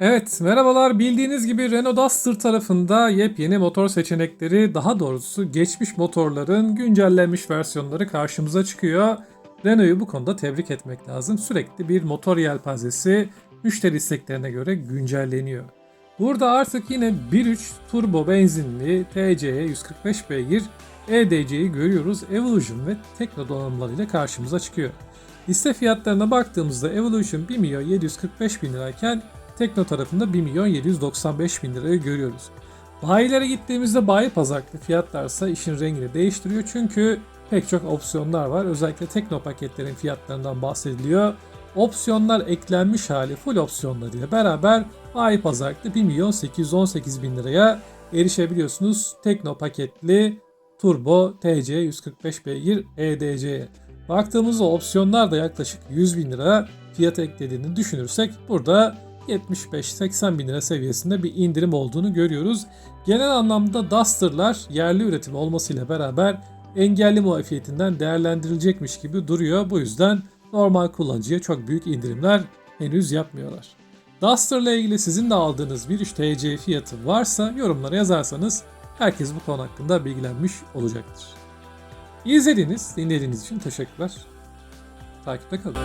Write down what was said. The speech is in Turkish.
Evet, merhabalar. Bildiğiniz gibi Renault Duster tarafında yepyeni motor seçenekleri, daha doğrusu geçmiş motorların güncellenmiş versiyonları karşımıza çıkıyor. Renault'u bu konuda tebrik etmek lazım. Sürekli bir motor yelpazesi müşteri isteklerine göre güncelleniyor. Burada artık yine 1.3 turbo benzinli TCE 145 beygir EDC'yi görüyoruz. Evolution ve Tekno donanımlarıyla karşımıza çıkıyor. Liste fiyatlarına baktığımızda Evolution 1 milyon 745 bin lirayken Tekno tarafında 1 milyon 795 bin lirayı görüyoruz. Bayilere gittiğimizde bayi pazarlıklı fiyatlarsa işin rengini değiştiriyor çünkü pek çok opsiyonlar var. Özellikle Tekno paketlerin fiyatlarından bahsediliyor. Opsiyonlar eklenmiş hali full opsiyonlarıyla beraber bayi pazarlıklı 1 milyon 818 bin liraya erişebiliyorsunuz. Tekno paketli Turbo TC 145 beygir EDC'ye. Baktığımızda opsiyonlar da yaklaşık 100 bin lira fiyat eklediğini düşünürsek burada 75-80 bin lira seviyesinde bir indirim olduğunu görüyoruz. Genel anlamda Duster'lar yerli üretim olmasıyla beraber engelli muafiyetinden değerlendirilecekmiş gibi duruyor. Bu yüzden normal kullanıcıya çok büyük indirimler henüz yapmıyorlar. Duster ile ilgili sizin de aldığınız bir 3 TC fiyatı varsa yorumlara yazarsanız herkes bu konu hakkında bilgilenmiş olacaktır. İzlediğiniz, dinlediğiniz için teşekkürler. Takipte kalın.